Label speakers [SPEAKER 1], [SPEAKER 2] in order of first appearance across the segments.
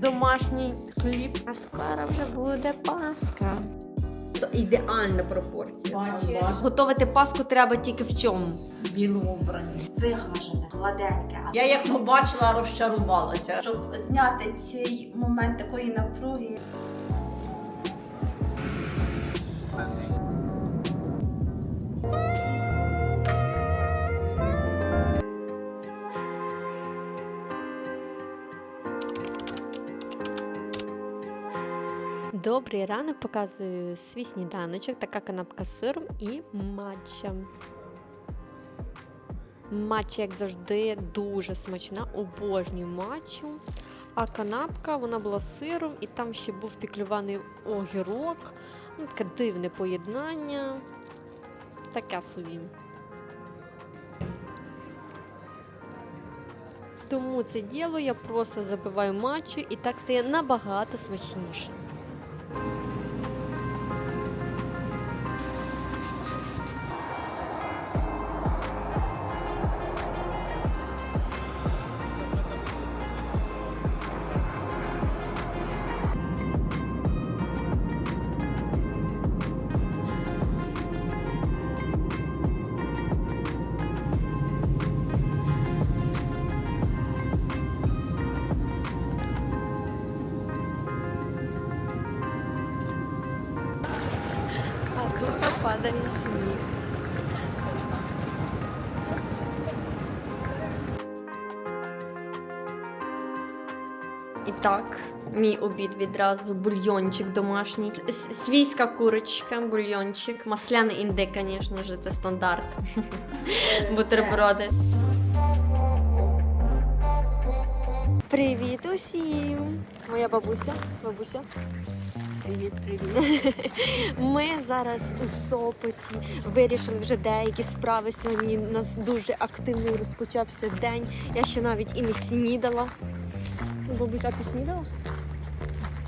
[SPEAKER 1] домашній хліб. А скоро вже буде Пасха. Ідеальна пропорція.
[SPEAKER 2] Бачиш?
[SPEAKER 1] Готувати паску треба тільки в чому?
[SPEAKER 2] білому вбранні. Виглажене, гладеньке.
[SPEAKER 3] Я як побачила, розчарувалася.
[SPEAKER 2] Щоб зняти цей момент такої напруги.
[SPEAKER 1] Добрий ранок показую свій сніданочок, така канапка з сиром і матча. Матча, як завжди, дуже смачна, обожнюю матчу. А канапка вона була з сиром, і там ще був піклюваний огірок. Ну, таке дивне поєднання. Таке собі. Тому це діло я просто забиваю матчу і так стає набагато смачніше. А тут падає сніг. І так, мій обід відразу бульйончик домашній. Свійська курочка, бульйончик, масляний індик, звісно ж, це стандарт. Бутерброди. Привіт усім! Моя бабуся. Бабуся. Привіт, привіт. Ми зараз у Сопоті вирішили вже деякі справи. Сьогодні у нас дуже активний розпочався день. Я ще навіть і не снідала. Бабуся, ти снідала?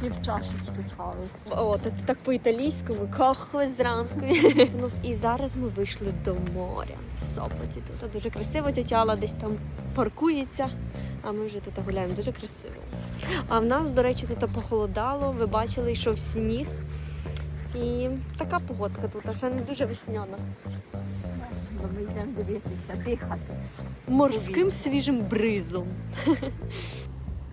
[SPEAKER 3] Пів чашечки кави.
[SPEAKER 1] О, так, так по-італійському кахви зранку. ну, і зараз ми вийшли до моря в Сопоті. Тут дуже красиво. Тетя Алла десь там паркується, а ми вже тут гуляємо. Дуже красиво. А в нас, до речі, тут похолодало. Ви бачили, йшов сніг. І така погодка тут, а ще не дуже весняна.
[SPEAKER 3] Ми йдемо дивитися, дихати.
[SPEAKER 1] Морським свіжим бризом.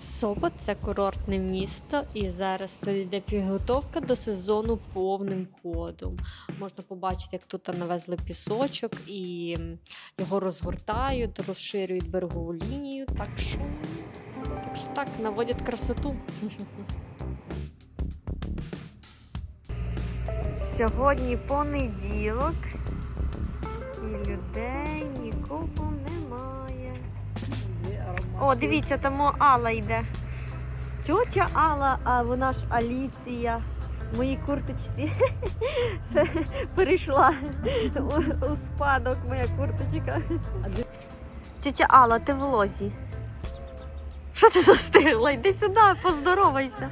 [SPEAKER 1] Сопот це курортне місто, і зараз тут йде підготовка до сезону повним ходом. Можна побачити, як тут навезли пісочок і його розгортають, розширюють берегову лінію. Так що так, що так наводять красоту. Сьогодні понеділок, і людей нікого. О, дивіться, там Алла йде. Тьотя Алла, а вона ж Аліція. В моїй курточці Це перейшла у, у спадок моя курточка. Тетя Алла, ти в лозі. Що ти застигла? Йди сюди, поздоровайся.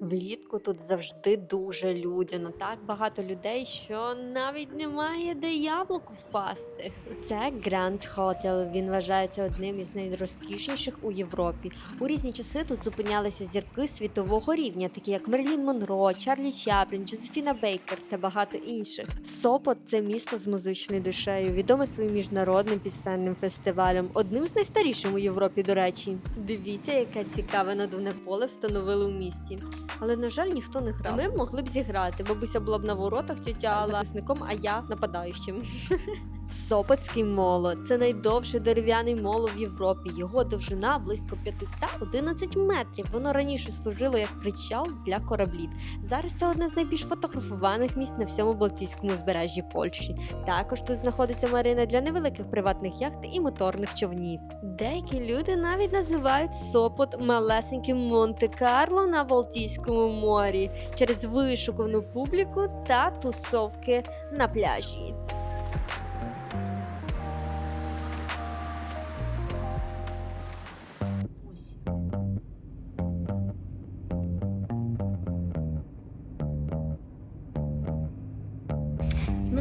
[SPEAKER 1] Влітку тут завжди дуже людяно. Так багато людей, що навіть немає де яблуку впасти. Це Grand Hotel. Він вважається одним із найрозкішніших у Європі. У різні часи тут зупинялися зірки світового рівня, такі як Мерлін Монро, Чарлі Чаплін, Джозефіна Бейкер та багато інших. Сопот це місто з музичною душею, відоме своїм міжнародним пісенним фестивалем, одним з найстарішим у Європі, до речі. Дивіться, яке цікаве надувне поле встановили у місті. Але на жаль, ніхто не грав. Ми могли б зіграти. Бабуся була б на воротах, тітя захисником, а я нападаючим. Сопотський моло це найдовший дерев'яний моло в Європі. Його довжина близько 511 метрів. Воно раніше служило як причал для кораблів. Зараз це одне з найбільш фотографованих місць на всьому Балтійському узбережжі Польщі. Також тут знаходиться марина для невеликих приватних яхт і моторних човнів. Деякі люди навіть називають Сопот малесеньким Монте-Карло на Балтійському морі через вишукану публіку та тусовки на пляжі.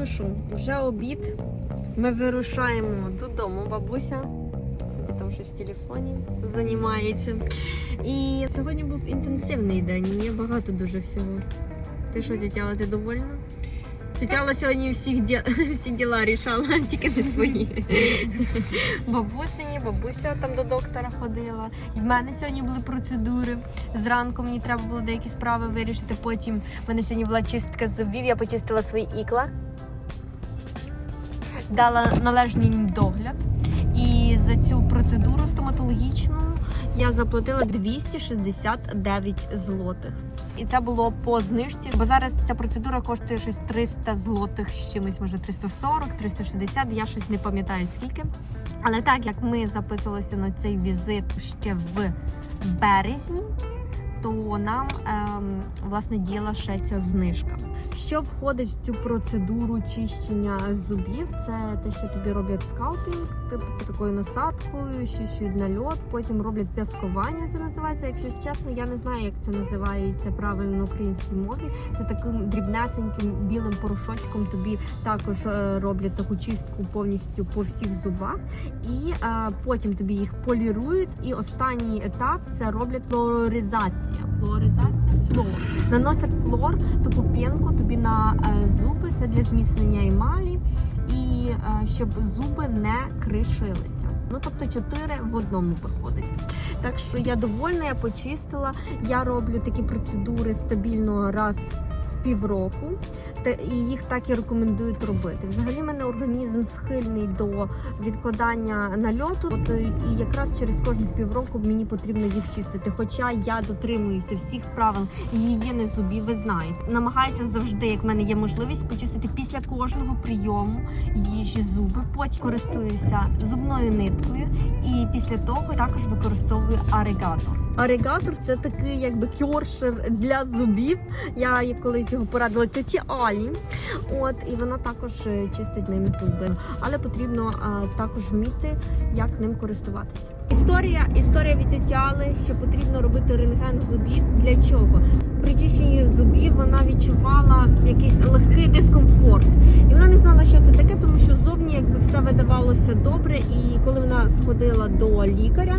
[SPEAKER 1] Що, вже обід. Ми вирушаємо додому, бабуся. Собі там щось в телефоні займається. І сьогодні був інтенсивний день, є багато дуже всього. Ти що, тетяла, ти довольна? Тетяла сьогодні всіх ді... всі діла рішала, тільки не свої. Бабусині, бабуся там до доктора ходила. І в мене сьогодні були процедури. Зранку мені треба було деякі справи вирішити. Потім в мене сьогодні була чистка зубів, я почистила свої ікла, дала належний догляд. І за цю процедуру стоматологічну я заплатила 269 злотих. І це було по знижці, бо зараз ця процедура коштує щось 300 злотих з чимось, може 340, 360, я щось не пам'ятаю скільки. Але так як ми записувалися на цей візит ще в березні, то нам ем, власне ця знижка. Що входить в цю процедуру чищення зубів? Це те, що тобі роблять скалпінг, типу такою насадкою, щищують нальот, потім роблять пяскування. Це називається. Якщо чесно, я не знаю, як це називається правильно на українській мові. Це таким дрібнесеньким білим порошочком тобі також е, роблять таку чистку повністю по всіх зубах, і е, потім тобі їх полірують. І останній етап це роблять флуоризація. флоризація, флор. Наносять флор, таку п'янку тобі на е, зуби. Це для зміцнення емалі і е, щоб зуби не кришилися. Ну тобто чотири в одному виходить. Так що я довольна, я почистила. Я роблю такі процедури стабільно раз в півроку. І їх так і рекомендують робити. Взагалі, мене організм схильний до відкладання нальоту. От е, і якраз через кожних півроку мені потрібно їх чистити. Хоча я дотримуюся всіх правил гігієни зубів, ви знаєте. Намагаюся завжди, як в мене є можливість, почистити після кожного прийому їжі зуби. Потім користуюся зубною ниткою, і після того також використовую аригатор. Аригатор це такий якби кьоршер для зубів. Я колись його порадила тьоті Алі. От і вона також е, чистить ним зуби. Але потрібно е, також вміти, як ним користуватися. Історія, історія від тьоті Али, що потрібно робити рентген зубів. Для чого? При чищенні зубів вона відчувала якийсь легкий дискомфорт. І вона не знала, що це таке, тому що зовні якби все видавалося добре. І коли вона сходила до лікаря,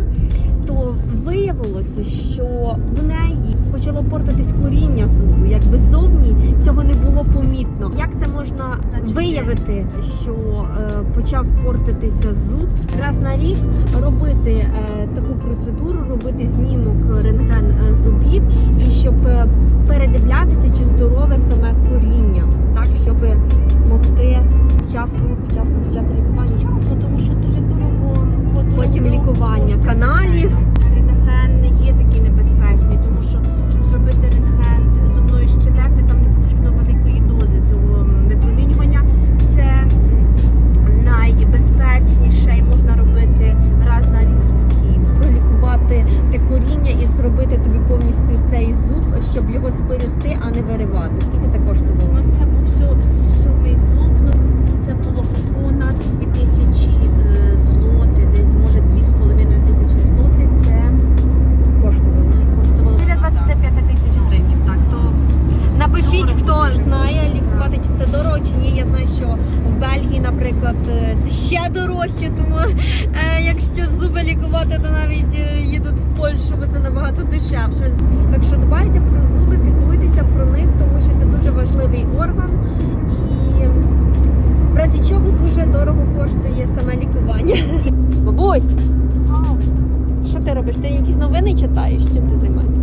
[SPEAKER 1] то виявилося, що в неї почало портитись коріння зубу. Якби зовні цього не було помітно. Як це можна виявити, що е, почав портитися зуб? Раз на рік робити е, таку процедуру, робити знімок рентген е, зубів, і щоб е, передивлятися, чи здорове саме коріння, так щоб могти вчасно, вчасно почати лікування.
[SPEAKER 2] Вчасно, тому що.
[SPEAKER 1] Потім лікування каналів. Саме лікування. Бабусь, що ти робиш? Ти якісь новини читаєш? Чим ти займаєшся?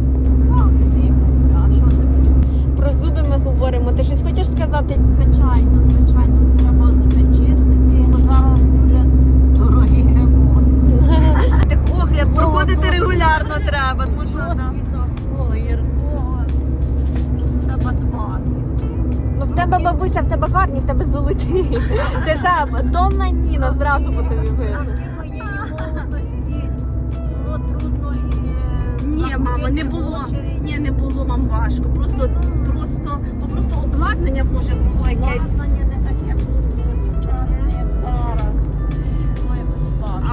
[SPEAKER 1] Про зуби ми говоримо. Ти щось хочеш сказати?
[SPEAKER 3] Звичайно, звичайно, треба зуби чистити. Бо зараз дуже дорогий ремонт.
[SPEAKER 1] Огляд проходити регулярно треба. Тому що
[SPEAKER 3] Досвіда свого гіркого, що треба дбати.
[SPEAKER 1] ну в тебе бабуся, в тебе гарні, в тебе золоті. Ти там Донна Ніна зразу по тобі видно.
[SPEAKER 3] Моєї молодості було трудно і... е,
[SPEAKER 2] Ні, мама, не було. Ні, не було мам важко. Просто, просто, просто обладнання може було якесь.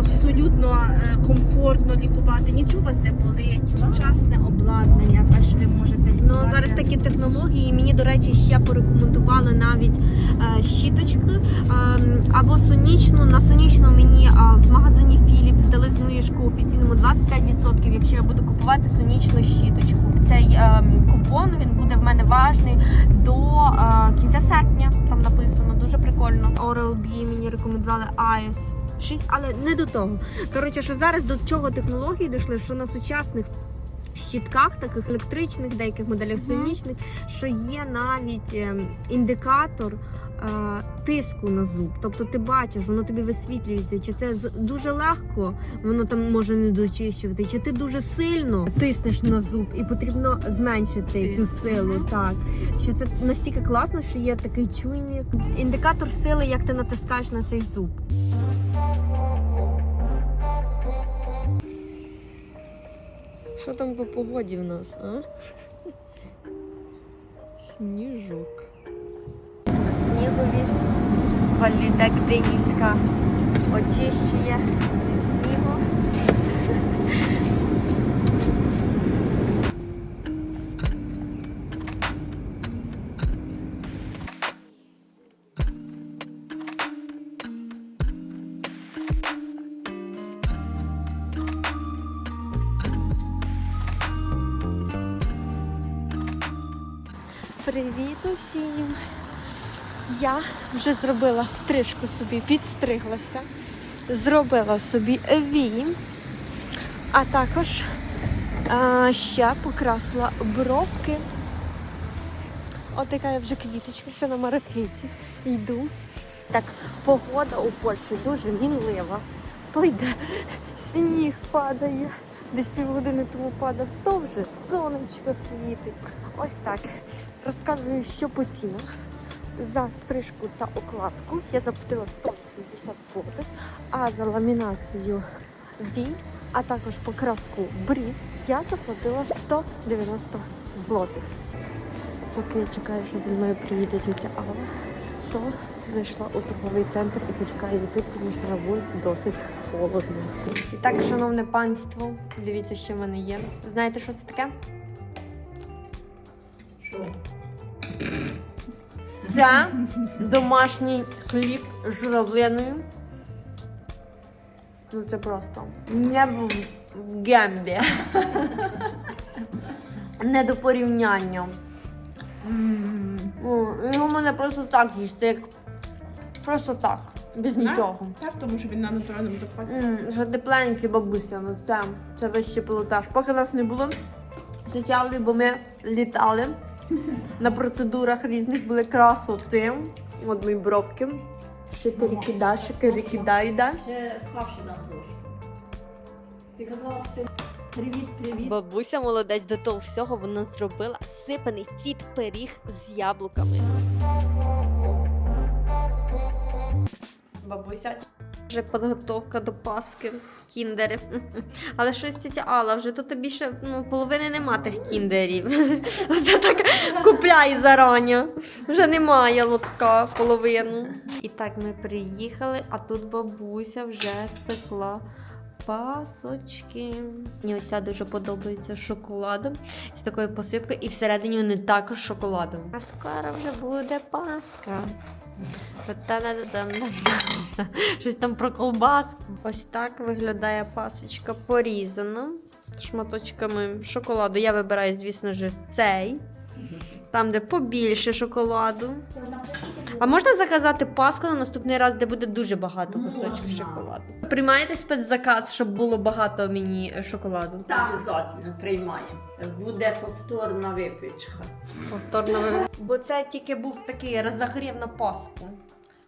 [SPEAKER 2] Абсолютно е, комфортно. лікувати, нічого вас не болить, сучасне обладнання, так що ви можете
[SPEAKER 1] Ну
[SPEAKER 2] лікувати.
[SPEAKER 1] зараз такі технології. Мені, до речі, ще порекомендували навіть е, щіточки е, або сонячну. На сонячну мені е, в магазині Philips дали знижку офіційному 25%, якщо я буду купувати сонячну щіточку. Цей е, купон він буде в мене важний до е, кінця серпня. Там написано дуже прикольно. Oral-B мені рекомендували iOS 6, але не до того. Коротше, що зараз до чого технології дійшли, що на сучасних щітках, таких електричних, деяких моделях сонячних, що є навіть ем, індикатор. е, Тиску на зуб, тобто ти бачиш, воно тобі висвітлюється, чи це дуже легко, воно там може не дочищувати, чи ти дуже сильно тиснеш на зуб і потрібно зменшити цю силу. Так що це настільки класно, що є такий чуйник, індикатор сили, як ти натискаєш на цей зуб. Що там по погоді в нас, а? Сніжок. Снігові валіда Гдинівська очищує Привіт усім! Я вже зробила стрижку собі, підстриглася, зробила собі вії, а також а, ще покрасила бровки. Така я вже квіточка, все на марафеті. Йду. Так, погода у Польщі дуже мінлива. То йде сніг падає, десь півгодини тому падав, то вже сонечко світить. Ось так. Розказую, що по цінах. За стрижку та укладку я заплатила 180 злотих, а за ламінацію вій, а також покраску брів я заплатила 190 злотих. Поки я чекаю, що зі мною приїде тетя Алла, то зайшла у торговий центр і почекаю її тут, тому що на вулиці досить холодно. І так, шановне панство, дивіться, що в мене є. Знаєте, що це таке? Це домашній хліб з журавлиною. Ну це просто не в, в гембі. Не до порівняння. Ну, Він мене просто так їсти, як просто так, без нічого.
[SPEAKER 2] Так, тому що він на натуральному запасі.
[SPEAKER 1] М, Що тепленькі бабуся, ну це, це вище пілотаж. Поки нас не було, сидяли, бо ми літали на процедурах різних були красоти. От мої бровки. Шикарі-кида, шикарі-кида,
[SPEAKER 3] Ще каші на гроші. Ти казала все. Привіт, привіт.
[SPEAKER 1] Бабуся молодець до того всього вона зробила сипаний фіт пиріг з яблуками. Бабуся. Вже підготовка до Паски, кіндери. Але щось тетя Алла, вже тут більше ну, половини нема тих кіндерів. Оце так купляй зарані. Вже немає лотка половину. І так ми приїхали, а тут бабуся вже спекла пасочки. Мені оця дуже подобається з шоколадом, з такою посипкою, і всередині вони також шоколадом. А скоро вже буде Пасха. Щось там про колбаски. Ось так виглядає пасочка порізана шматочками шоколаду. Я вибираю, звісно ж, цей. Там, де побільше шоколаду. А можна заказати паску на наступний раз, де буде дуже багато кусочків
[SPEAKER 3] Можна.
[SPEAKER 1] шоколаду? Приймаєте спецзаказ, щоб було багато мені е, шоколаду?
[SPEAKER 3] Обязательно приймаємо. Буде повторна випічка.
[SPEAKER 1] Повторно ви- Бо це тільки був такий розогрів на паску.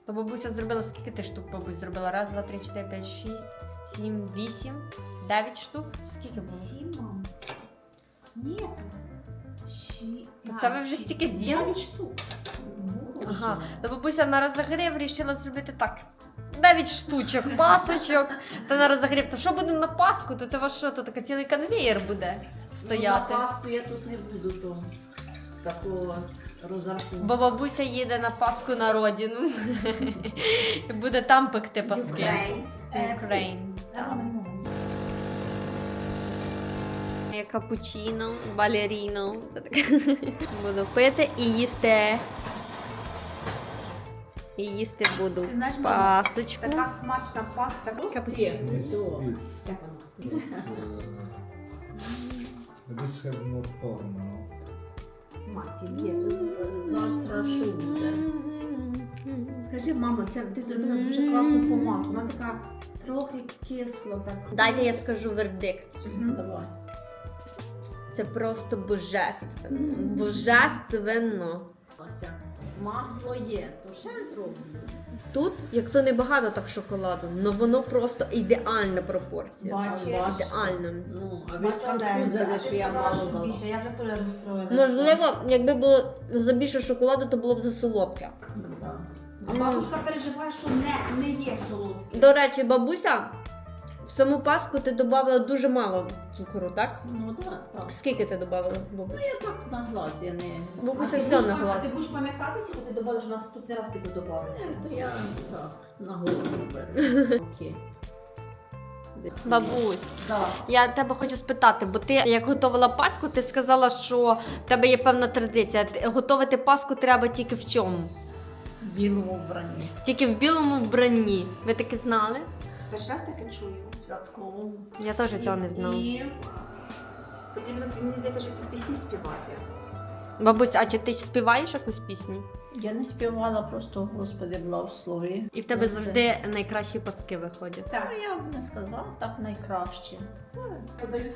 [SPEAKER 1] То бабуся зробила скільки ти штук бабусь зробила? Раз, два, три, чотири, п'ять, шість, сім, вісім, дев'ять штук. Скільки було?
[SPEAKER 3] Всі, мам? Ні. Щі...
[SPEAKER 1] То це ви вже стільки з'їли?
[SPEAKER 3] Дев'ять штук. Боже.
[SPEAKER 1] Ага, то бабуся на розогрів вирішила зробити так. 9 штучок пасочок та на розогрів. То що буде на паску, то це ваш що, то такий цілий конвеєр буде стояти.
[SPEAKER 3] Ну, на Пасху я тут не буду, то такого розрахунку.
[SPEAKER 1] Бо бабуся їде на Пасху на родину. І буде там пекти паски.
[SPEAKER 3] Ukraine.
[SPEAKER 1] Ukraine.
[SPEAKER 3] Ну,
[SPEAKER 1] Я капучино, балеріно. Буду пити і їсти. І їсти буду
[SPEAKER 2] знаєш,
[SPEAKER 1] пасочку.
[SPEAKER 2] Така смачна паста.
[SPEAKER 1] Капучино.
[SPEAKER 4] This, uh, but this have more form, no?
[SPEAKER 2] Мафін, є.
[SPEAKER 3] Завтра що буде?
[SPEAKER 2] Скажи, мамо, це ти зробила дуже класну помадку. Вона така трохи кисло, так.
[SPEAKER 1] Дайте я скажу вердикт.
[SPEAKER 3] Давай.
[SPEAKER 1] Це просто божественно. Божественно.
[SPEAKER 3] Ася, Масло є, то ще зроблю.
[SPEAKER 1] Тут, як то небагато так шоколаду, але воно просто ідеальна пропорція.
[SPEAKER 2] Бачиш?
[SPEAKER 1] Ідеальна.
[SPEAKER 3] Ну, а ви
[SPEAKER 2] Маска
[SPEAKER 3] сконфузили, що я мало дала.
[SPEAKER 2] більше, я вже теж розстроїлася.
[SPEAKER 1] Можливо, якби було забільше шоколаду, то було б засолодке.
[SPEAKER 3] Да.
[SPEAKER 2] А бабушка переживає, що не, не є солодке.
[SPEAKER 1] До речі, бабуся, в саму паску ти додавала дуже мало цукру, так?
[SPEAKER 3] Ну так, так.
[SPEAKER 1] Скільки ти додавала, бабуся?
[SPEAKER 3] Я так на глаз, я не.
[SPEAKER 1] Бабуся все на глаз.
[SPEAKER 2] Ти будеш пам'ятатися, коли ти додавала, що наступний раз ти будеш додавати.
[SPEAKER 3] Е, То я так, на голову беру. Окей.
[SPEAKER 1] Бабусь,
[SPEAKER 3] Так.
[SPEAKER 1] я тебе хочу спитати, бо ти як готувала паску, ти сказала, що в тебе є певна традиція. Готувати паску треба тільки в чому?
[SPEAKER 3] В білому вбранні.
[SPEAKER 1] Тільки в білому вбранні. Ви таки знали?
[SPEAKER 2] Перший раз таке чую.
[SPEAKER 3] Святковому.
[SPEAKER 1] Я теж цього не знала.
[SPEAKER 2] І потрібно, мені здається, що ти пісні співати.
[SPEAKER 1] Бабусь, а чи ти співаєш якусь пісню?
[SPEAKER 3] Я не співала, просто Господи благослови.
[SPEAKER 1] І в тебе
[SPEAKER 3] це-
[SPEAKER 1] завжди найкращі паски виходять.
[SPEAKER 2] Так.
[SPEAKER 3] Ну, я б не сказала, так найкраще.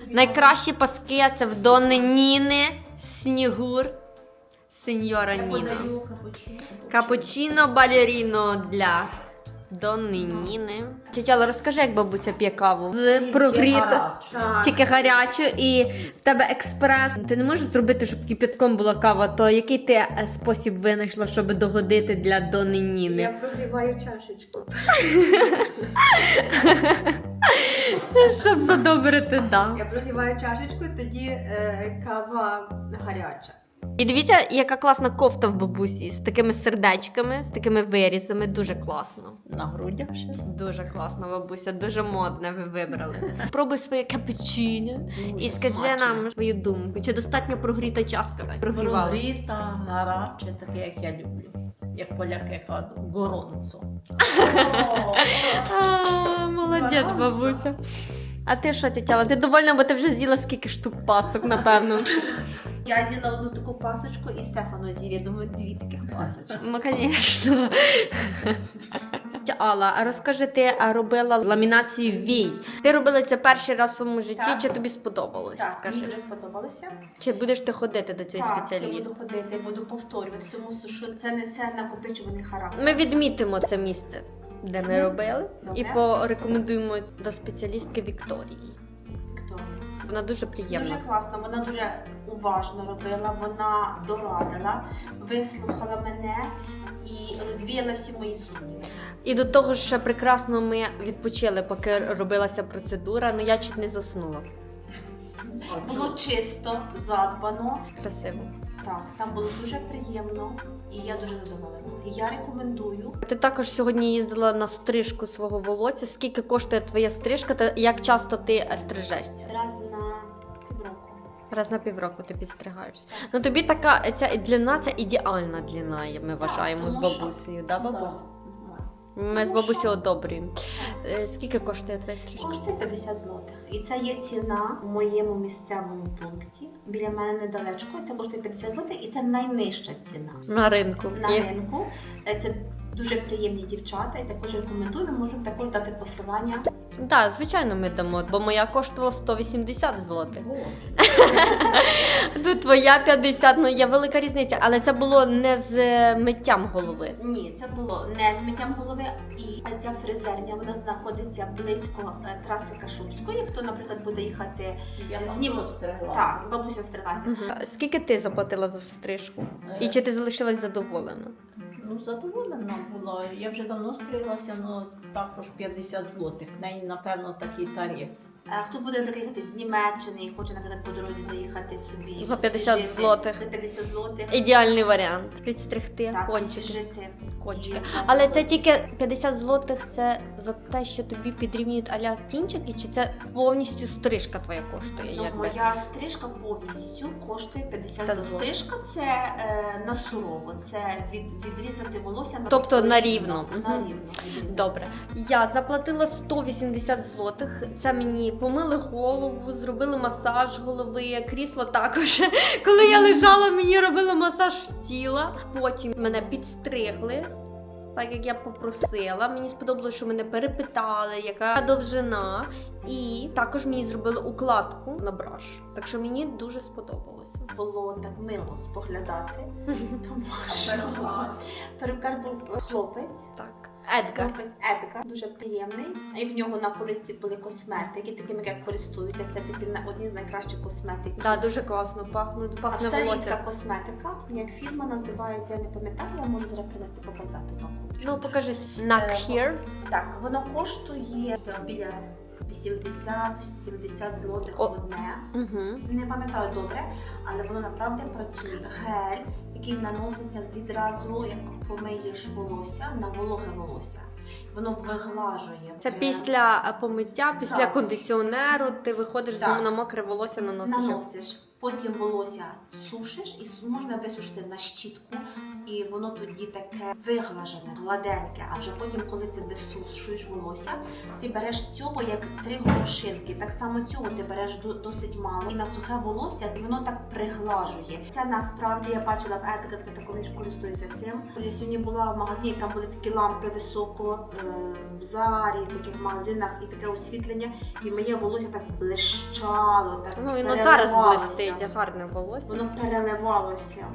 [SPEAKER 1] Найкращі паски це в Дони Ніни, Снігур, Сеньора
[SPEAKER 2] Я
[SPEAKER 1] Ніна.
[SPEAKER 2] подаю капучино.
[SPEAKER 1] Капучино балеріно для Дони Ніни. Тетяла, розкажи, як бабуся п'є каву. З прогріто. Тільки гарячу, і в тебе експрес. Ти не можеш зробити, щоб кипятком була кава, то який ти е, спосіб винайшла, щоб догодити для Дони
[SPEAKER 2] Я прогріваю чашечку.
[SPEAKER 1] Щоб задобрити, да.
[SPEAKER 2] Я прогріваю чашечку, тоді е, кава гаряча.
[SPEAKER 1] І дивіться, яка класна кофта в бабусі з такими сердечками, з такими вирізами. Дуже класно.
[SPEAKER 3] На грудях ще.
[SPEAKER 1] Дуже класно, бабуся, дуже модне ви вибрали. Пробуй своє капучино і скажи нам свою думку. Чи достатньо прогріта чашка? Прогрівала?
[SPEAKER 3] Прогріта, гаряче, таке, як я люблю. Як поляки кажуть, горонцо.
[SPEAKER 1] Молодець, бабуся. А ти що, тетяла? Ти довольна, бо ти вже з'їла скільки штук пасок, напевно.
[SPEAKER 2] Я з'їла одну таку пасочку і Стефану з'їв. Я думаю, дві таких пасочки.
[SPEAKER 1] Ну, звісно. Алла, розкажи, ти робила ламінацію вій. Ти робила це перший раз в своєму житті,
[SPEAKER 2] Так.
[SPEAKER 1] чи тобі сподобалось?
[SPEAKER 2] Так,
[SPEAKER 1] Скажи.
[SPEAKER 2] мені дуже сподобалося.
[SPEAKER 1] Чи будеш ти ходити до цієї
[SPEAKER 2] Так, я буду ходити, буду повторювати, тому що це не це накопичуваний характер.
[SPEAKER 1] Ми відмітимо це місце, де ми робили, і порекомендуємо до спеціалістки Вікторії.
[SPEAKER 2] Вікторія.
[SPEAKER 1] Вона дуже приємна.
[SPEAKER 2] Дуже класно, вона дуже уважно робила, вона дорадила, вислухала мене і розвіяла всі мої сумніви.
[SPEAKER 1] І до того ж, ще прекрасно ми відпочили, поки робилася процедура. Ну я чуть не заснула.
[SPEAKER 2] Було чисто, задбано.
[SPEAKER 1] Красиво.
[SPEAKER 2] Так, там було дуже приємно і я дуже задоволена. І я рекомендую.
[SPEAKER 1] Ти також сьогодні їздила на стрижку свого волосся. Скільки коштує твоя стрижка та як часто ти стрижешся?
[SPEAKER 2] Раз.
[SPEAKER 1] Раз на півроку ти підстригаєшся. Ну тобі така ця длина, це ідеальна длина, ми вважаємо з бабусею. Да, бабусь?
[SPEAKER 3] Да.
[SPEAKER 1] Ми з бабусею одобрюємо. Е, Скільки коштує твоя стрижка?
[SPEAKER 2] Коштує 50 злотих. І це є ціна в моєму місцевому пункті. Біля мене недалечко. Це коштує 50 злотих, і це найнижча ціна
[SPEAKER 1] На ринку.
[SPEAKER 2] на ринку. Е, Це дуже приємні дівчата, і також рекомендую. Ми можемо також дати посилання.
[SPEAKER 1] Да, звичайно, ми дамо, бо моя коштувала 180 злотих. Тут твоя 50, ну є велика різниця, але це було не з е, миттям голови.
[SPEAKER 2] Ні, це було не з миттям голови. І ця фрезерня вона знаходиться близько е, траси Кашубської. Хто, наприклад, буде їхати
[SPEAKER 3] Я там
[SPEAKER 2] Зніму.
[SPEAKER 3] розстриглася.
[SPEAKER 2] так, бабуся стрилася.
[SPEAKER 1] Скільки ти заплатила за стрижку? І чи ти залишилась задоволена?
[SPEAKER 3] Ну, задоволена була. Я вже давно стрілася, але також 50 злотих. В неї, напевно, такий тариф.
[SPEAKER 2] Е, Хто буде наприклад, їхати з Німеччини і хоче, наприклад, по дорозі заїхати собі
[SPEAKER 1] За 50
[SPEAKER 2] освіжити-
[SPEAKER 1] злотих.
[SPEAKER 2] За 50 злотих.
[SPEAKER 1] Ідеальний варіант. Підстригти
[SPEAKER 2] Так,
[SPEAKER 1] кончики.
[SPEAKER 2] освіжити.
[SPEAKER 1] Кончики.
[SPEAKER 2] І
[SPEAKER 1] Але це тільки 50 злотих це за те, що тобі підрівнюють аля кінчики, чи це повністю стрижка твоя коштує?
[SPEAKER 2] Ну,
[SPEAKER 1] якби?
[SPEAKER 2] моя стрижка повністю коштує 50 злотих. Стрижка це е, на сурово, це від, відрізати волосся на
[SPEAKER 1] Тобто на
[SPEAKER 2] рівно.
[SPEAKER 1] рівно.
[SPEAKER 2] На рівно.
[SPEAKER 1] Добре, я заплатила 180 злотих. Це мені помили голову, зробили масаж голови, крісло також. Коли я лежала, мені робили масаж тіла. Потім мене підстригли. Так як я попросила, мені сподобалося, що мене перепитали, яка довжина, і також мені зробили укладку на браш. Так що мені дуже сподобалося.
[SPEAKER 2] Було так мило споглядати, тому що перукар був хлопець.
[SPEAKER 1] Так, Едгар.
[SPEAKER 2] Хлопець Едгар. дуже приємний. І в нього на полиці були косметики, такими як користуються. Це такі одні з найкращих косметик.
[SPEAKER 1] Да, дуже класно пахнуть, пахне
[SPEAKER 2] Австралійська
[SPEAKER 1] волосся.
[SPEAKER 2] косметика, як фірма називається, я не пам'ятаю, я можу зараз принести показати.
[SPEAKER 1] Ну, покажи. Knock here.
[SPEAKER 2] Так, воно коштує біля 80-70 злотих
[SPEAKER 1] О.
[SPEAKER 2] одне.
[SPEAKER 1] Угу.
[SPEAKER 2] Не пам'ятаю добре, але воно направді працює. Гель, який наноситься відразу, як помиєш волосся на вологе волосся. Воно виглажує.
[SPEAKER 1] Це після е, помиття, після
[SPEAKER 2] Зразу.
[SPEAKER 1] кондиціонеру, ти виходиш з
[SPEAKER 2] Так.
[SPEAKER 1] ним на мокре волосся, наносиш.
[SPEAKER 2] наносиш. Потім волосся сушиш і с- можна висушити на щітку, і воно тоді таке виглажене, гладеньке. А вже потім, коли ти висушуєш волосся, ти береш з цього як три горошинки. Так само цього ти береш досить мало. І на сухе волосся і воно так приглажує. Це насправді я бачила в Едгар, де вони ж користуються цим. Я сьогодні була в магазині, там були такі лампи високо е, в зарі, в таких магазинах, і таке освітлення. І моє волосся так блищало. Так
[SPEAKER 1] Ну, він от зараз блистить, гарне волосся.
[SPEAKER 2] Воно переливалося.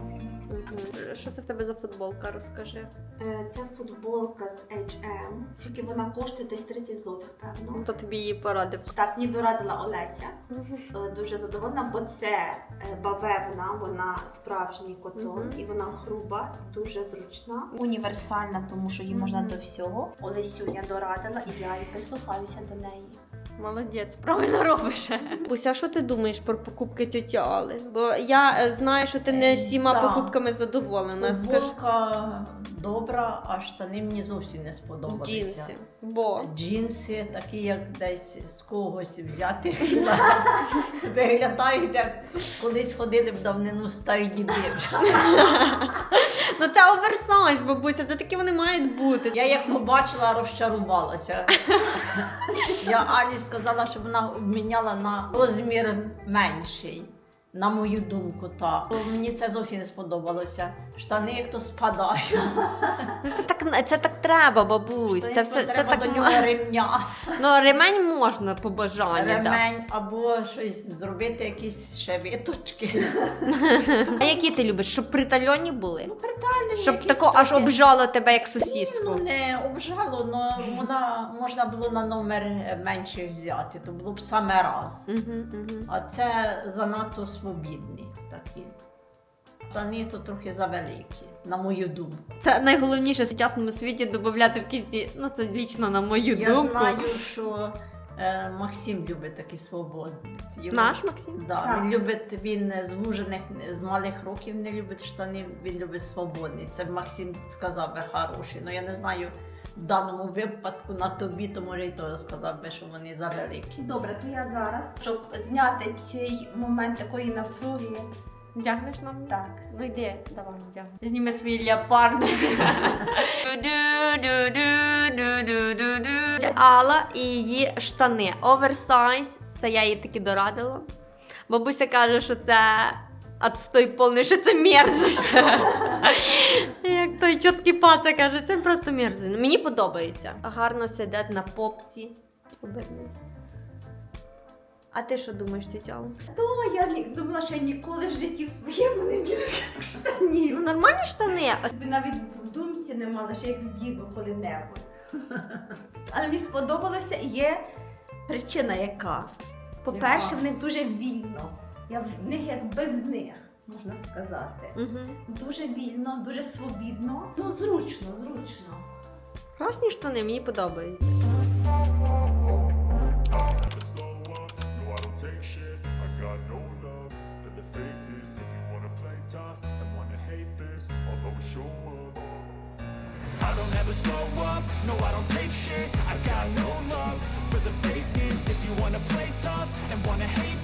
[SPEAKER 1] Мгм. Що це в тебе за футболка, розкажи.
[SPEAKER 2] Е, Це футболка з H&M. Тільки вона коштує десь 30 злотих, певно.
[SPEAKER 1] Ну, то тобі її порадив.
[SPEAKER 2] Так, мені дорадила Олеся. Е, Дуже задоволена, бо це е, бавевна, вона справжній котон, і вона груба, дуже зручна, універсальна, тому що її можна до всього. Олесюня дорадила, і я і прислухаюся до неї.
[SPEAKER 1] Молодець, правильно робиш. Буся, що ти думаєш про покупки тьоті Али? Бо я е, знаю, що ти не всіма
[SPEAKER 3] Да.
[SPEAKER 1] покупками задоволена. Скажи
[SPEAKER 3] Футболка добра, а штани мені зовсім не сподобалися.
[SPEAKER 1] джинси. Бо
[SPEAKER 3] Джинси, такі, як десь з когось взяти. Виглядають, як колись ходили б давнину старі діди.
[SPEAKER 1] ну це оверсайз, бабуся, це такі вони мають бути.
[SPEAKER 3] Я як побачила, розчарувалася. Я Алі сказала, щоб вона обміняла на розмір менший. На мою думку, так. Бо Мені це зовсім не сподобалося. Штани як то спадають.
[SPEAKER 1] Ну, це так це так треба, бабусь. Це все це
[SPEAKER 3] треба
[SPEAKER 1] так
[SPEAKER 3] до
[SPEAKER 1] м-
[SPEAKER 3] нього ремня.
[SPEAKER 1] Ну, ремень можна по бажанню. Так.
[SPEAKER 3] Ремень або щось зробити, якісь ще виточки.
[SPEAKER 1] А які ти любиш? Щоб притальоні були?
[SPEAKER 3] Ну, притальні.
[SPEAKER 1] Щоб
[SPEAKER 3] якісь
[SPEAKER 1] тако аж обжало тебе як
[SPEAKER 3] Ну,
[SPEAKER 1] сосіску.
[SPEAKER 3] не обжало, але вона можна було на номер менше взяти, то було б саме раз.
[SPEAKER 1] Угу, угу.
[SPEAKER 3] А це занадто свобідні такі. Штани то трохи завеликі, на мою думку.
[SPEAKER 1] Це найголовніше в сучасному світі додати в кінці. Ну це лічно на мою
[SPEAKER 3] Я
[SPEAKER 1] думку.
[SPEAKER 3] знаю, що е, Максим любить такі свободні. Йому-
[SPEAKER 1] Наш Максим?
[SPEAKER 3] Да,
[SPEAKER 2] Так.
[SPEAKER 3] Він любить він звужених з малих років не любить штани, він любить свободний. Це Максим сказав би хороший. Ну я не знаю в даному випадку на тобі, то може й то сказав би, що вони завеликі.
[SPEAKER 2] Добре, то я зараз, щоб зняти цей момент такої напруги.
[SPEAKER 1] Вдягнеш нам?
[SPEAKER 2] Так.
[SPEAKER 1] Ну йди, давай вдягни. Зніми свій леопард. Алла і її штани. Оверсайз. Це я їй таки дорадила. Бабуся каже, що це отстой повний, що це мерзость. Як той чіткий паца каже, це просто мерзость. Ну, Мені подобається. Гарно сидять на попці. Обернись. А ти що думаєш, тітяла?
[SPEAKER 2] О, я ні- думала, що я ніколи в житті в своєму не вділа
[SPEAKER 1] Ну,
[SPEAKER 2] штанів.
[SPEAKER 1] нормальні штани.
[SPEAKER 2] Собі навіть в думці не мала, що як вдіну коли-небудь. Але мені сподобалося і є причина яка. По-перше,
[SPEAKER 3] Яка?
[SPEAKER 2] в них дуже вільно. Я в них як без них, можна сказати.
[SPEAKER 1] Угу.
[SPEAKER 2] Дуже вільно, дуже свобідно. Ну, зручно, зручно.
[SPEAKER 1] Класні штани, мені подобаються.
[SPEAKER 5] I don't ever slow up, no I don't take shit I got no love for the fakeness If you wanna play tough and wanna hate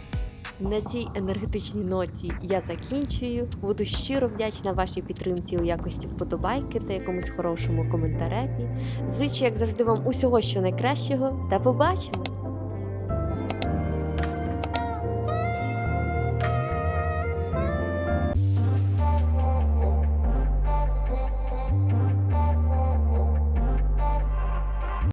[SPEAKER 1] На цій енергетичній ноті я закінчую. Буду щиро вдячна вашій підтримці у якості вподобайки та якомусь хорошому коментареві. Звичайно, як завжди, вам усього що найкращого, та побачимось!